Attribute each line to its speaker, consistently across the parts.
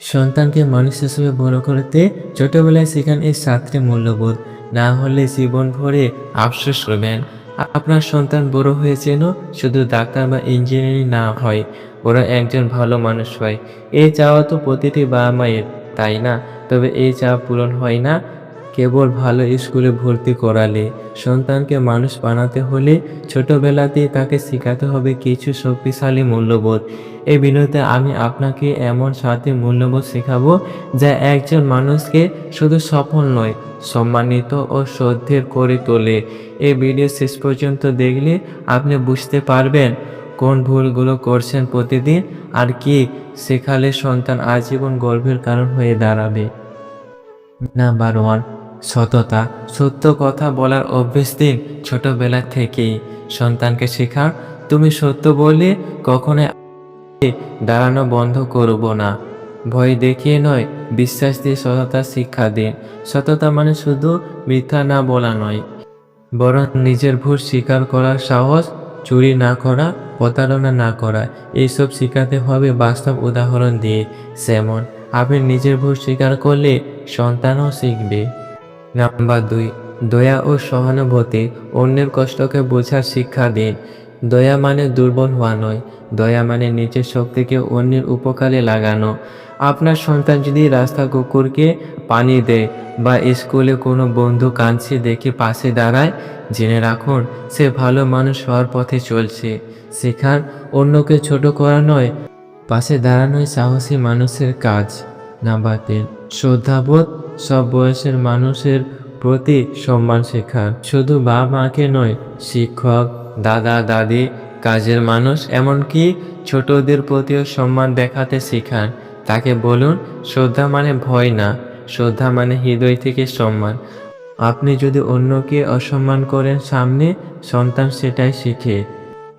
Speaker 1: সন্তানকে মানুষ হিসেবে বড় করতে ছোটবেলায় শেখান এই সাতটি মূল্যবোধ। না হলে জীবন ভরে আফসোস করবেন। আপনার সন্তান বড় হয়েছেন শুধু ডাক্তার বা ইঞ্জিনিয়ারিং না হয়, ওরা একজন ভালো মানুষ হয়। এই চাওয়া তো প্রতিটি বাবা মায়ের, তাই না? তবে এই চাওয়া পূরণ হয় না কেবল ভালো স্কুলে ভর্তি করালে। সন্তানকে মানুষ বানাতে হলে ছোটবেলাতেই তাকে শেখাতে হবে কিছু শক্তিশালী মূল্যবোধ। এই ভিডিওতে আমি আপনাকে এমন সাথে মূল্যবোধ শেখাবো যা একজন মানুষকে শুধু সফল নয়, সম্মানিত ও শ্রদ্ধের করে তোলে। এই ভিডিও শেষ পর্যন্ত দেখলে আপনি বুঝতে পারবেন কোন ভুলগুলো করছেন প্রতিদিন আর কি শেখালে সন্তান আজীবন গর্বের কারণ হয়ে দাঁড়াবে। নাম্বার ওয়ান সততা। সত্য কথা বলার অভ্যেস দিন ছোটবেলা থেকেই। সন্তানকে শেখান তুমি সত্য বললে কখনো দাঁড়ানো বন্ধ করব না। ভয় দেখিয়ে নয়, বিশ্বাস দিয়ে সততা শিক্ষা দিন সততা মানে শুধু মিথ্যা না বলা নয়। বরং নিজের ভুল স্বীকার করার সাহস চুরি না করা, প্রতারণা না করা, এইসব শেখাতে হবে বাস্তব উদাহরণ দিয়ে। যেমন, আপনি নিজের ভুল স্বীকার করলে সন্তানও শিখবে। নাম্বার দুই, দয়া ও সহানুভূতি, অন্যের কষ্টকে বোঝার শিক্ষা দিন। দয়া মানে দুর্বল হওয়া নয়, দয়া মানে নিজের শক্তিকে অন্যের উপকারে লাগানো। আপনার সন্তান যদি রাস্তা কুকুরকে পানি দেয় বা স্কুলে কোনো বন্ধু কাঁদছে দেখে পাশে দাঁড়ায়, জেনে রাখুন, সে ভালো মানুষ হওয়ার পথে চলছে। শেখার অন্যকে ছোট করা নয়, পাশে দাঁড়ানোই সাহসী মানুষের কাজ। নাম্বার তিন, শ্রদ্ধাবোধ, সব বয়সের মানুষের প্রতি সম্মান শেখার। শুধু বাবা মাকে নয়, শিক্ষক দাদা, দাদি, কাজের মানুষ, এমনকি ছোটদের প্রতিও সম্মান দেখাতে শেখান। তাকে বলুন, শ্রদ্ধা মানে ভয় না, শ্রদ্ধা মানে হৃদয় থেকে সম্মান। আপনি যদি অন্যকে অসম্মান করেন সামনে, সন্তান সেটাই শিখে।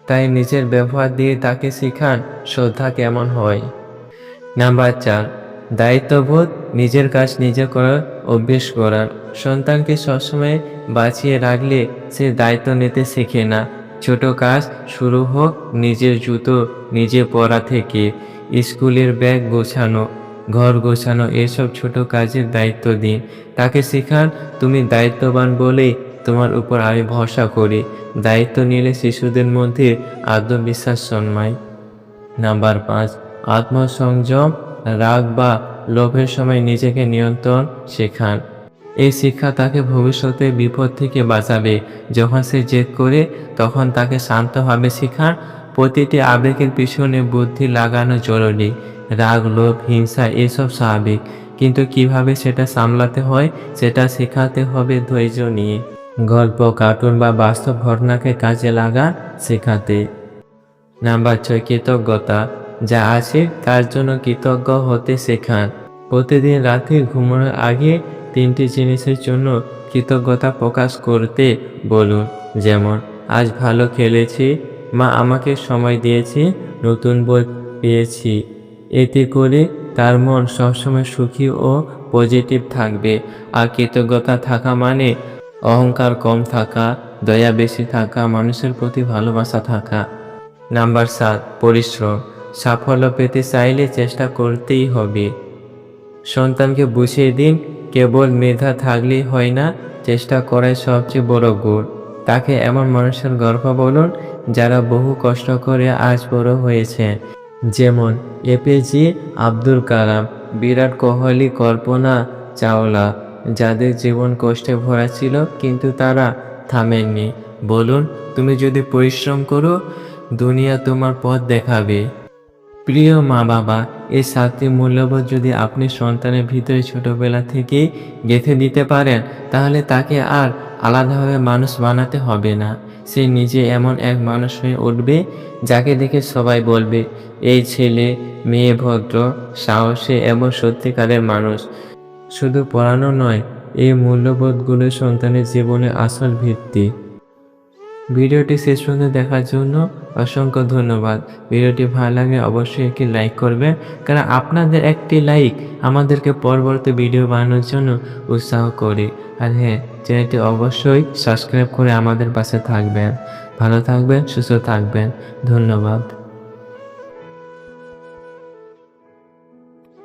Speaker 1: তাই নিজের ব্যবহার দিয়ে তাকে শেখান শ্রদ্ধা কেমন হয়। নাম্বার চার, দায়িত্ববোধ, নিজের কাজ নিজে করার অভ্যেস করার। সন্তানকে সবসময় বাঁচিয়ে রাখলে সে দায়িত্ব নিতে শেখে না। ছোট কাজ শুরু হোক, নিজের জুতো নিজে পরা থেকে স্কুলের ব্যাগ গোছানো, ঘর গোছানো, এসব ছোট কাজের দায়িত্ব দিন। তাকে শেখান, তুমি দায়িত্ববান বলেই তোমার উপর আমি ভরসা করি। দায়িত্ব নিলে শিশুদের মধ্যে আত্মবিশ্বাস জন্মায়। নাম্বার পাঁচ, আত্মসংযম, রাগ বা লোভের সময় নিজেকে নিয়ন্ত্রণ শেখান। এই শিক্ষা তাকে ভবিষ্যতে বিপদ থেকে বাঁচাবে। যখন সে জেদ করে, তখন তাকে শান্তভাবে শেখান প্রতিটি আবেগের পিছনে বুদ্ধি লাগানো জরুরি। রাগ, লোভ, হিংসা এসব স্বাভাবিক। কিন্তু কীভাবে সেটা সামলাতে হয়, সেটা শেখাতে হবে ধৈর্য নিয়ে। গল্প, কার্টুন বা বাস্তব ঘটনাকে কাজে লাগা শেখাতে। নাম্বার ছয়, কৃতজ্ঞতা। যা আছে, তার জন্য কৃতজ্ঞ হতে শেখান। প্রতিদিন রাতে ঘুমানোর আগে তিনটি জিনিসের জন্য কৃতজ্ঞতা প্রকাশ করতে বলুন। যেমন, আজ ভালো খেলেছি। মা আমাকে সময় দিয়েছে, নতুন বই পেয়েছি। এতে করে তার মন সবসময় সুখী ও পজিটিভ থাকবে। আর কৃতজ্ঞতা থাকা মানে অহংকার কম থাকা, দয়া বেশি থাকা, মানুষের প্রতি ভালোবাসা থাকা। নাম্বার সাত, পরিশ্রম। সাফল্য পেতে চাইলে চেষ্টা করতেই হবে। সন্তানকে বুঝিয়ে দিন, কেবল মেধা থাকলেই হয় না, চেষ্টা করাই সবচেয়ে বড় গুণ। তাকে এমন মানুষের গর্ব বলুন, যারা বহু কষ্ট করে আজ বড় হয়েছে। যেমন এপিজে আব্দুল কালাম, বিরাট কোহলি, কল্পনা চাওলা, যাদের জীবন কষ্টে ভরা ছিল, কিন্তু তারা থামেননি। বলুন, তুমি যদি পরিশ্রম করো, দুনিয়া তোমার পথ দেখাবে। প্রিয় মা বাবা এই সাতটি মূল্যবোধ যদি আপনি সন্তানের ভিতরে ছোটবেলা থেকেই গেঁথে দিতে পারেন, তাহলে তাকে আর আলাদাভাবে মানুষ বানাতে হবে না। সে নিজে এমন এক মানুষ হয়ে উঠবে, যাকে দেখে সবাই বলবে, এই ছেলে মেয়ে ভদ্র, সাহসে এবং সত্যিকারের মানুষ। শুধু পড়ানো নয়, এই মূল্যবোধগুলো সন্তানের জীবনে আসল ভিত্তি। ভিডিওটি শেষ পর্যন্ত দেখার জন্য অসংখ্য ধন্যবাদ। ভিডিওটি ভালো লাগে অবশ্যই একটি লাইক করবেন, কারণ আপনাদের একটি লাইক আমাদেরকে পরবর্তী ভিডিও বানানোর জন্য উৎসাহ করে। আর হ্যাঁ চ্যানেলটি অবশ্যই সাবস্ক্রাইব করে আমাদের পাশে থাকবেন। ভালো থাকবেন, সুস্থ থাকবেন। ধন্যবাদ।